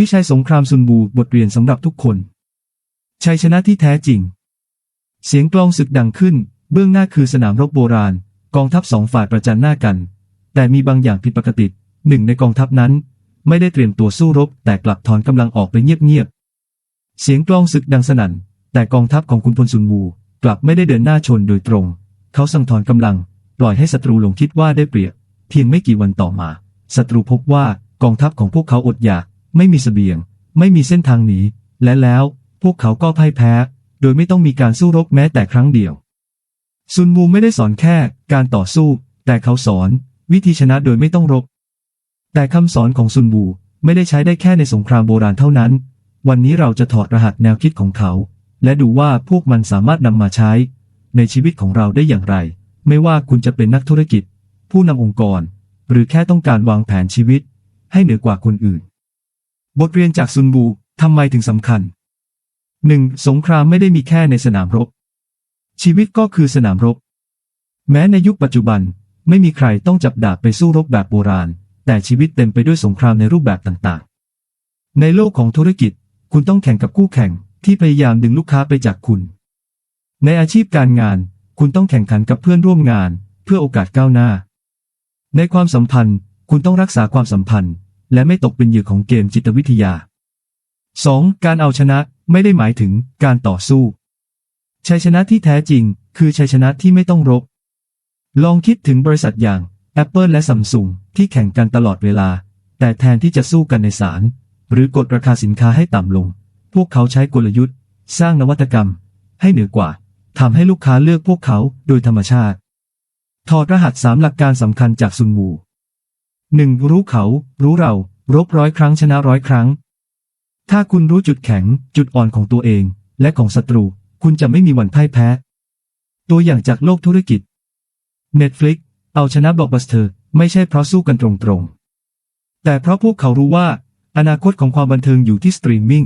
พิชัยสงครามซุนบูบทเรียนสำหรับทุกคน ชัยชนะที่แท้จริง เสียงกลองศึกดังขึ้น เบื้องหน้าคือสนามรบโบราณ กองทัพสองฝ่ายประจันหน้ากัน แต่มีบางอย่างผิดปกติหนึ่งในกองทัพนั้น ไม่ได้เตรียมตัวสู้รบ แต่กลับถอนกำลังออกไปเงียบๆเสียงกลองศึกดังสนั่น แต่กองทัพของคุณพลซุนวูกลับไม่ได้เดินหน้าชนโดยตรง เขาสั่งถอนกำลัง ปล่อยให้ศัตรูหลงคิดว่าได้เปรียบ เพียงไม่กี่วันต่อมาศัตรูพบว่ากองทัพของพวกเขาอดอยาก ไม่มีเสบียง ไม่มีเส้นทางหนี และแล้วพวกเขาก็พ่ายแพ้ โดยไม่ต้องมีการสู้รบแม้แต่ครั้งเดียว ซุนวูไม่ได้สอนแค่การต่อสู้ แต่เขาสอน วิธีชนะโดยไม่ต้องรบ แต่คำสอนของซุนวูไม่ได้ใช้ได้แค่ในสงครามโบราณเท่านั้น วันนี้เราจะถอดรหัสแนวคิดของเขา และดูว่าพวกมันสามารถนำมาใช้ ในชีวิตของเราได้อย่างไร ไม่ว่าคุณจะเป็นนักธุรกิจ ผู้นำองค์กร หรือแค่ต้องการวางแผนชีวิต ให้เหนือกว่าคนอื่น บทเรียนจากซุนวูทำไมถึงสำคัญ 1. สงครามไม่ได้มีแค่ในสนามรบ ชีวิตก็คือสนามรบ แม้ในยุคปัจจุบัน ไม่มีใครต้องจับดาบไปสู้รบแบบโบราณ แต่ชีวิตเต็มไปด้วยสงครามในรูปแบบต่างๆ ในโลกของธุรกิจ คุณต้องแข่งกับคู่แข่งที่พยายามดึงลูกค้าไปจากคุณ ในอาชีพการงาน คุณต้องแข่งขันกับเพื่อนร่วมงาน เพื่อโอกาสก้าวหน้า ในความสัมพันธ์ คุณต้องรักษาความสัมพันธ์ และไม่ตกเป็นเหยื่อของเกมจิตวิทยา 2. การเอาชนะไม่ได้หมายถึงการต่อสู้ ชัยชนะที่แท้จริง คือชัยชนะที่ไม่ต้องรบ ลองคิดถึงบริษัทอย่าง Apple และ Samsung ที่แข่งกันตลอดเวลา แต่แทนที่จะสู้กันในศาลหรือกดราคาสินค้าให้ต่ำลง พวกเขาใช้กลยุทธ์ สร้างนวัตกรรม ให้เหนือกว่าทำให้ลูกค้าเลือกพวกเขาโดยธรรมชาติ ถอดรหัสสามหลักการสำคัญจากซุนวู หนึ่งรู้เขา รู้เรา รบร้อยครั้งชนะร้อยครั้ง ถ้าคุณรู้จุดแข็ง จุดอ่อนของตัวเอง และของศัตรู คุณจะไม่มีวันพ่ายแพ้ ตัวอย่างจากโลกธุรกิจ Netflix เอาชนะบล็อกบัสเตอร์ ไม่ใช่เพราะสู้กันตรงๆ แต่เพราะพวกเขารู้ว่า อนาคตของความบันเทิงอยู่ที่สตรีมมิ่ง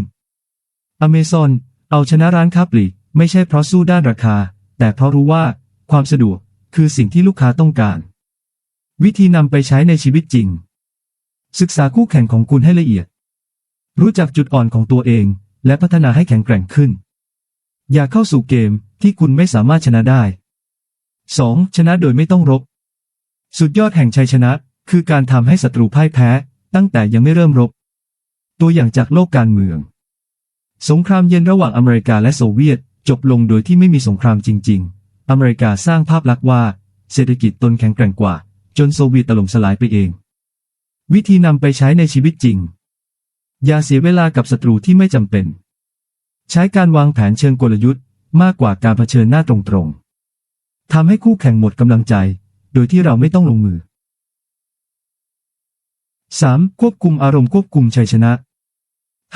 Amazon เอาชนะร้านค้าปลีก ไม่ใช่เพราะสู้ด้านราคา แต่เพราะรู้ว่า ความสะดวกคือสิ่งที่ลูกค้าต้องการ วิธีนำไปใช้ในชีวิตจริง ศึกษาคู่แข่งของคุณให้ละเอียด รู้จักจุดอ่อนของตัวเอง และพัฒนาให้แข็งแกร่งขึ้น อย่าเข้าสู่เกมที่คุณไม่สามารถชนะได้ 2. ชนะโดยไม่ต้องรบ สุดยอดแห่งชัยชนะ คือการทำให้ศัตรูพ่ายแพ้ ตั้งแต่ยังไม่เริ่มรบ ตัวอย่างจากโลกการเมือง สงครามเย็นระหว่างอเมริกาและโซเวียต จบลงโดยที่ไม่มีสงครามจริง ๆ อเมริกาสร้างภาพลักษณ์ว่า เศรษฐกิจตนแข็งแกร่งกว่า จนโซเวียตถล่มสลายไปเอง วิธีนำไปใช้ในชีวิตจริง อย่าเสียเวลากับศัตรูที่ไม่จำเป็น ใช้การวางแผนเชิงกลยุทธ์ มากกว่าการเผชิญหน้าตรงๆทำให้คู่แข่งหมดกำลังใจ โดยที่เราไม่ต้องลงมือ 3. ควบคุมอารมณ์ควบคุมชัยชนะ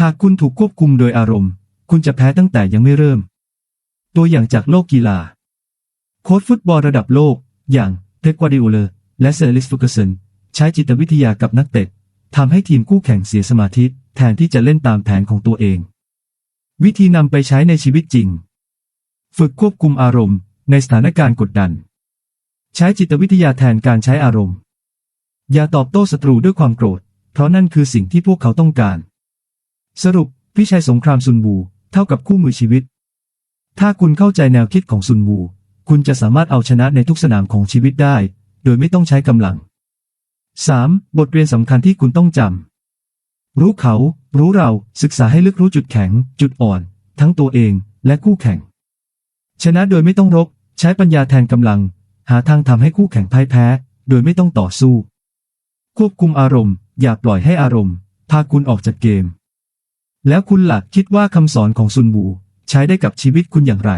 หากคุณถูกควบคุมโดยอารมณ์ คุณจะแพ้ตั้งแต่ยังไม่เริ่ม ตัวอย่างจากโลกกีฬา โค้ชฟุตบอลระดับโลก อย่างเ e กวาดิโอเล และเซอร์ลิสฟูกเซนใช้จิตวิทยากับนักเตะทำให้ทีมคู่แข่งเสียสมาธิแทนที่จะเล่นตามแผนของตัวเอง วิธีนำไปใช้ในชีวิตจริง ฝึกควบคุมอารมณ์ ในสถานการณ์กดดัน ใช้จิตวิทยาแทนการใช้อารมณ์ อย่าตอบโต้ศัตรูด้วยความโกรธ เพราะนั่นคือสิ่งที่พวกเขาต้องการ สรุปพิชัยสงครามซุนวูเท่ากับคู่มือชีวิต ถ้าคุณเข้าใจแนวคิดของซุนวูคุณจะสามารถเอาชนะในทุกสนามของชีวิตได้ โดยไม่ต้องใช้กำลัง 3. บทเรียนสำคัญที่คุณต้องจำ รู้เขา รู้เรา ศึกษาให้ลึกรู้จุดแข็ง จุดอ่อน ทั้งตัวเอง และคู่แข่ง ชนะโดยไม่ต้องรบ ใช้ปัญญาแทนกำลัง หาทางทำให้คู่แข่งพ่ายแพ้ โดยไม่ต้องต่อสู้ ควบคุมอารมณ์ อย่าปล่อยให้อารมณ์ พาคุณออกจากเกม แล้วคุณหลักคิดว่าคำสอนของซุนวูใช้ได้กับชีวิตคุณอย่างไร